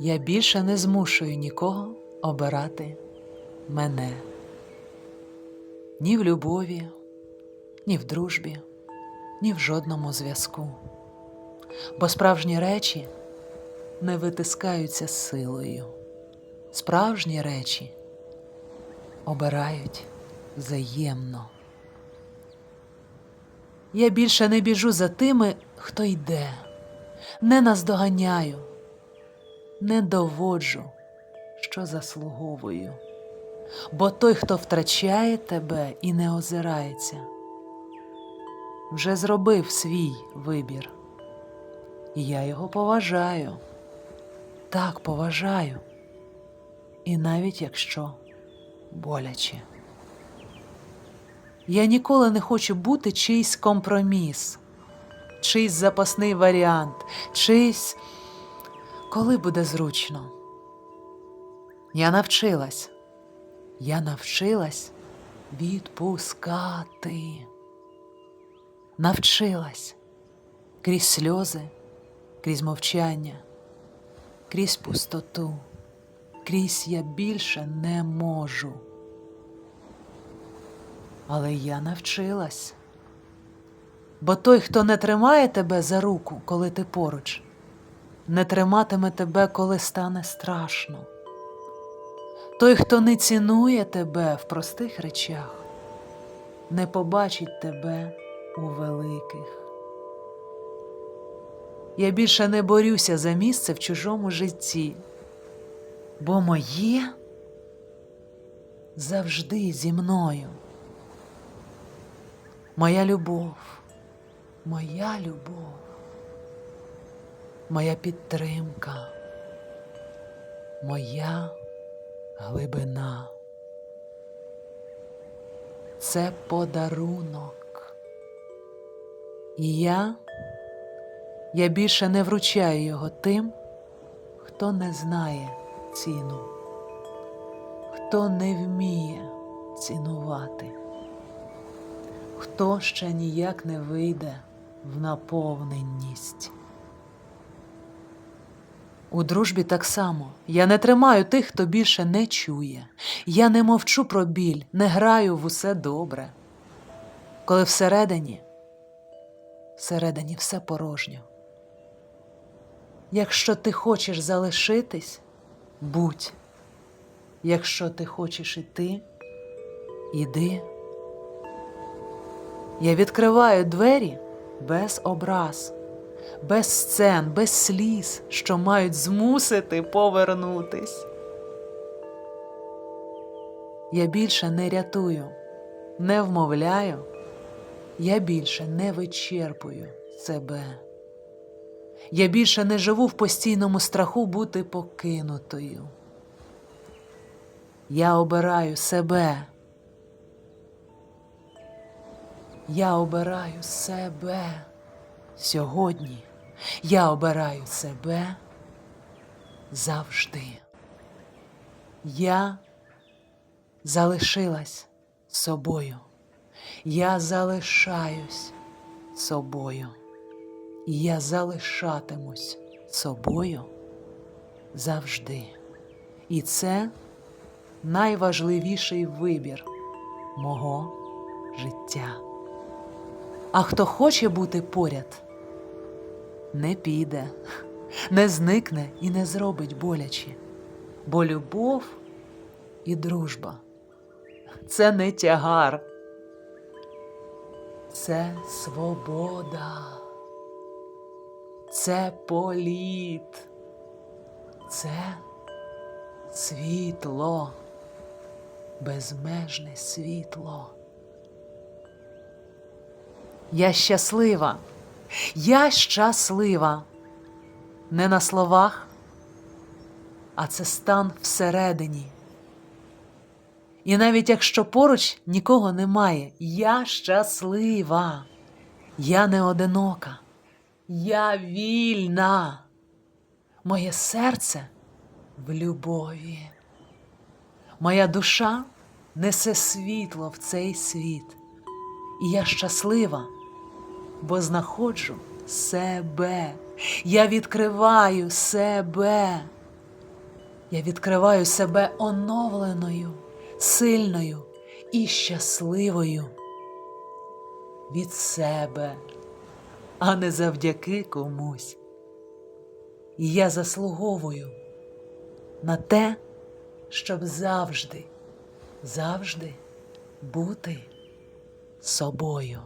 Я більше не змушую нікого обирати мене ні в любові, ні в дружбі, ні в жодному зв'язку. Бо справжні речі не витискаються силою. Справжні речі обирають взаємно. Я більше не біжу за тими, хто йде, не наздоганяю, не доводжу, що заслуговую. Бо той, хто втрачає тебе і не озирається, вже зробив свій вибір. І я його поважаю, так поважаю, і навіть якщо боляче. Я ніколи не хочу бути чийсь компроміс, чийсь запасний варіант, чийсь, коли буде зручно. Я навчилась, я навчилась відпускати. Навчилась крізь сльози, крізь мовчання, крізь пустоту, крізь я більше не можу. Але я навчилась. Бо той, хто не тримає тебе за руку, коли ти поруч, не триматиме тебе, коли стане страшно. Той, хто не цінує тебе в простих речах, не побачить тебе у великих. Я більше не борюся за місце в чужому житті, бо моє завжди зі мною. Моя любов, моя любов, моя підтримка, моя глибина. Це подарунок. І я, я більше не вручаю його тим, хто не знає ціну, хто не вміє цінувати хто ще ніяк не вийде в наповненість. У дружбі так само я не тримаю тих, хто більше не чує. Я не мовчу про біль, не граю в усе добре. Коли всередині, всередині все порожньо. Якщо ти хочеш залишитись, будь. Якщо ти хочеш іти, іди. Я відкриваю двері без образ, без сцен, без сліз, що мають змусити повернутись. Я більше не рятую, не вмовляю, я більше не вичерпую себе. Я більше не живу в постійному страху бути покинутою. Я обираю себе. Я обираю себе сьогодні. Я обираю себе завжди. Я залишилась собою. Я залишаюсь собою. І я залишатимусь собою завжди. І це найважливіший вибір мого життя. А хто хоче бути поряд, не піде, не зникне і не зробить боляче, бо любов і дружба це не тягар, це свобода, це політ, це світло, безмежне світло. Я щаслива, я щаслива. Не на словах, а це стан всередині. І навіть якщо поруч нікого немає, я щаслива, я не одинока, я вільна. Моє серце в любові. Моя душа несе світло в цей світ. І я щаслива, бо знаходжу себе, я відкриваю себе, Я відкриваю себе оновленою, сильною і щасливою від себе, а не завдяки комусь. І я заслуговую на те, щоб завжди, завжди бути собою.